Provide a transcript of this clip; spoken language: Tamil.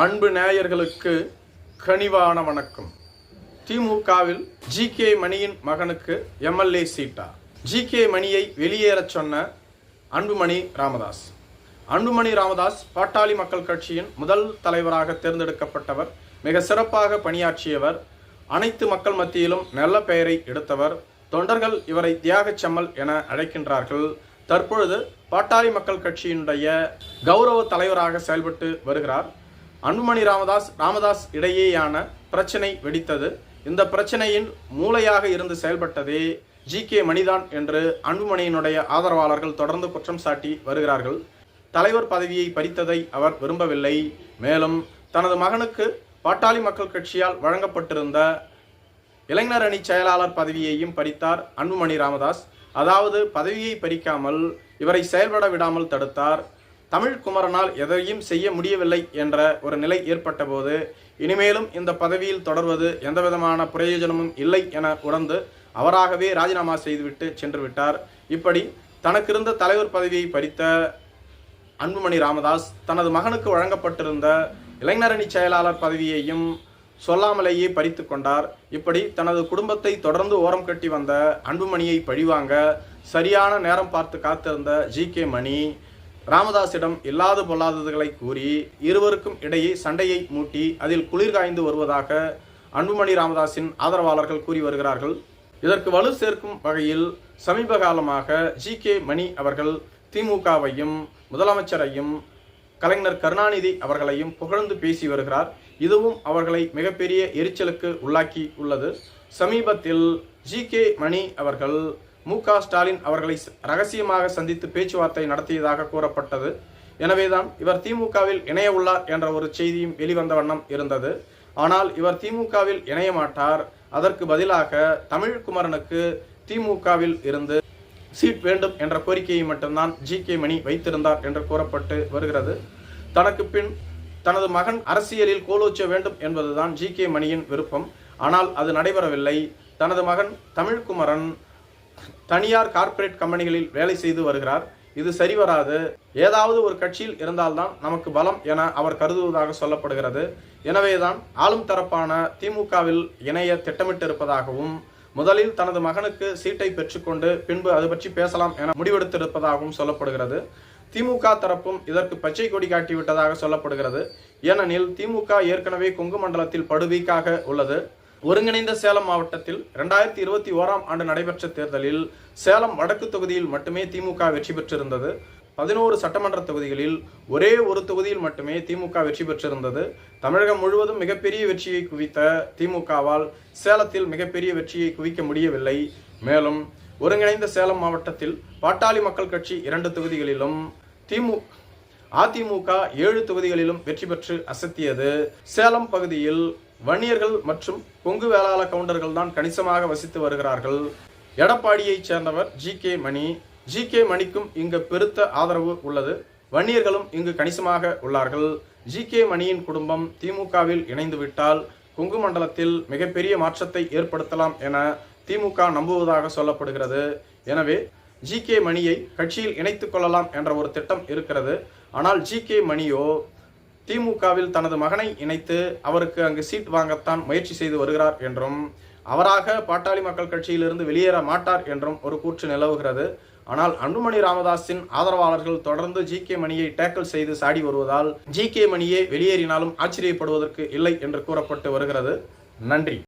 அன்பு நேயர்களுக்கு கனிவான வணக்கம். திமுகவில் ஜி கே மணியின் மகனுக்கு எம்எல்ஏ சீட்டா. ஜி கே மணியை வெளியேறச் சொன்ன அன்புமணி ராமதாஸ். அன்புமணி ராமதாஸ் பாட்டாளி மக்கள் கட்சியின் முதல் தலைவராக தேர்ந்தெடுக்கப்பட்டவர் மிக சிறப்பாக பணியாற்றியவர் அனைத்து மக்கள் மத்தியிலும் நல்ல பெயரை எடுத்தவர் தொண்டர்கள் இவரை தியாகச் செம்மல் என அழைக்கின்றார்கள். தற்பொழுது பாட்டாளி மக்கள் கட்சியினுடைய கௌரவ தலைவராக செயல்பட்டு வருகிறார். அன்புமணி ராமதாஸ் ராமதாஸ் இடையேயான பிரச்சனை வெடித்தது. இந்த பிரச்சனையின் மூளையாக இருந்து செயல்பட்டதே ஜி கே மணிதான் என்று அன்புமணியினுடைய ஆதரவாளர்கள் தொடர்ந்து குற்றம் சாட்டி வருகிறார்கள். தலைவர் பதவியை பறித்ததை அவர் விரும்பவில்லை. மேலும் தனது மகனுக்கு பாட்டாளி மக்கள் கட்சியால் வழங்கப்பட்டிருந்த இளைஞர் அணி செயலாளர் பதவியையும் பறித்தார் அன்புமணி ராமதாஸ். அதாவது பதவியை பறிக்காமல் இவரை செயல்பட விடாமல் தடுத்தார். தமிழ் குமரனால் எதையும் செய்ய முடியவில்லை என்ற ஒரு நிலை ஏற்பட்ட போது இனிமேலும் இந்த பதவியில் தொடர்வது எந்தவிதமான பிரயோஜனமும் இல்லை என உணர்ந்து அவராகவே ராஜினாமா செய்துவிட்டு சென்று விட்டார் இப்படி தனக்கிருந்த தலைவர் பதவியை பறித்த அன்புமணி ராமதாஸ் தனது மகனுக்கு வழங்கப்பட்டிருந்த இளைஞரணி செயலாளர் பதவியையும் சொல்லாமலேயே பறித்து கொண்டார். இப்படி தனது குடும்பத்தை தொடர்ந்து ஓரம் கட்டி வந்த அன்புமணியை பழிவாங்க சரியான நேரம் பார்த்து காத்திருந்த ஜி கே மணி ராமதாஸிடம் இல்லாது பொல்லாததுகளை கூறி இருவருக்கும் இடையே சண்டையை மூட்டி அதில் குளிர் காய்ந்து வருவதாக அன்புமணி ராமதாஸின் ஆதரவாளர்கள் கூறி வருகிறார்கள். இதற்கு வலு சேர்க்கும் வகையில் சமீப காலமாக ஜி கே மணி அவர்கள் திமுகவையும் முதலமைச்சரையும் கலைஞர் கருணாநிதி அவர்களையும் புகழ்ந்து பேசி வருகிறார். இதுவும் அவர்களை மிகப்பெரிய எரிச்சலுக்கு உள்ளாக்கி உள்ளது. சமீபத்தில் ஜி கே மணி அவர்கள் மு க. ஸ்டாலின் அவர்களை ரகசியமாக சந்தித்து பேச்சுவார்த்தை நடத்தியதாக கூறப்பட்டது. எனவேதான் இவர் திமுகவில் இணைய உள்ளார் என்ற ஒரு செய்தியும் வெளிவந்த வண்ணம் இருந்தது. ஆனால் இவர் திமுகவில் இணைய மாட்டார். அதற்கு பதிலாக தமிழ்குமரனுக்கு திமுகவில் இருந்து சீட் வேண்டும் என்ற கோரிக்கையை மட்டும்தான் ஜி. கே. மணி வைத்திருந்தார் என்று கூறப்பட்டு வருகிறது. தனக்கு பின் தனது மகன் அரசியலில் கோலோச்ச வேண்டும் என்பதுதான் ஜி. கே. மணியின் விருப்பம். ஆனால் அது நடைபெறவில்லை. தனது மகன் தமிழ்குமரன் தனியார் கார்ப்பரேட் கம்பெனிகளில் வேலை செய்து வருகிறார். இது சரிவராது ஏதாவது ஒரு கட்சியில் இருந்தால்தான் நமக்கு பலம் என அவர் கருதுவதாக சொல்லப்படுகிறது. எனவேதான் ஆளும் தரப்பான திமுகவில் இணைய திட்டமிட்டிருப்பதாகவும் முதலில் தனது மகனுக்கு சீட்டை பெற்றுக்கொண்டு பின்பு அது பற்றி பேசலாம் என முடிவெடுத்திருப்பதாகவும் சொல்லப்படுகிறது. திமுக தரப்பும் இதற்கு பச்சை கொடி காட்டிவிட்டதாக சொல்லப்படுகிறது. ஏனெனில் திமுக ஏற்கனவே கொங்கு மண்டலத்தில் படுவீக்காக உள்ளது. ஒருங்கிணைந்த சேலம் மாவட்டத்தில் இரண்டாயிரத்தி இருபத்தி ஓராம் ஆண்டு நடைபெற்ற தேர்தலில் சேலம் வடக்கு தொகுதியில் மட்டுமே திமுக வெற்றி பெற்றிருந்தது. பதினோரு சட்டமன்ற தொகுதிகளில் ஒரே ஒரு தொகுதியில் மட்டுமே திமுக வெற்றி பெற்றிருந்தது. தமிழகம் முழுவதும் மிகப்பெரிய வெற்றியை குவித்த திமுகவால் சேலத்தில் மிகப்பெரிய வெற்றியை குவிக்க முடியவில்லை. மேலும் ஒருங்கிணைந்த சேலம் மாவட்டத்தில் பாட்டாளி மக்கள் கட்சி இரண்டு தொகுதிகளிலும் திமு அதிமுக ஏழு தொகுதிகளிலும் வெற்றி பெற்று அசத்தியது. சேலம் பகுதியில் வன்னியர்கள் மற்றும் கொங்கு வேளாள கவுண்டர்கள் தான் கணிசமாக வசித்து வருகிறார்கள். எடப்பாடியைச் சேர்ந்தவர் G K Mani. G K மணிக்கும் இங்கு பெருத்த ஆதரவு உள்ளது. வன்னியர்களும் இங்கு கணிசமாக உள்ளார்கள். ஜி கே மணியின் குடும்பம் திமுகவில் இணைந்துவிட்டால் கொங்கு மண்டலத்தில் மிகப்பெரிய மாற்றத்தை ஏற்படுத்தலாம் என திமுக நம்புவதாக சொல்லப்படுகிறது. எனவே ஜி கே மணியை கட்சியில் இணைத்துக் கொள்ளலாம் என்ற ஒரு திட்டம் இருக்கிறது. ஆனால் ஜி கே மணியோ திமுகவில் தனது மகனை இணைத்து அவருக்கு அங்கு சீட் வாங்கத்தான் முயற்சி செய்து வருகிறார் என்றும் அவராக பாட்டாளி மக்கள் கட்சியிலிருந்து வெளியேற மாட்டார் என்றும் ஒரு கூற்று நிலவுகிறது. ஆனால் அன்புமணி ராமதாஸின் ஆதரவாளர்கள் தொடர்ந்து ஜி கே மணியை டேக்கிள் செய்து சாடி வருவதால் ஜி கே மணியே வெளியேறினாலும் ஆச்சரியப்படுவதற்கு இல்லை என்று கூறப்பட்டு வருகிறது. நன்றி.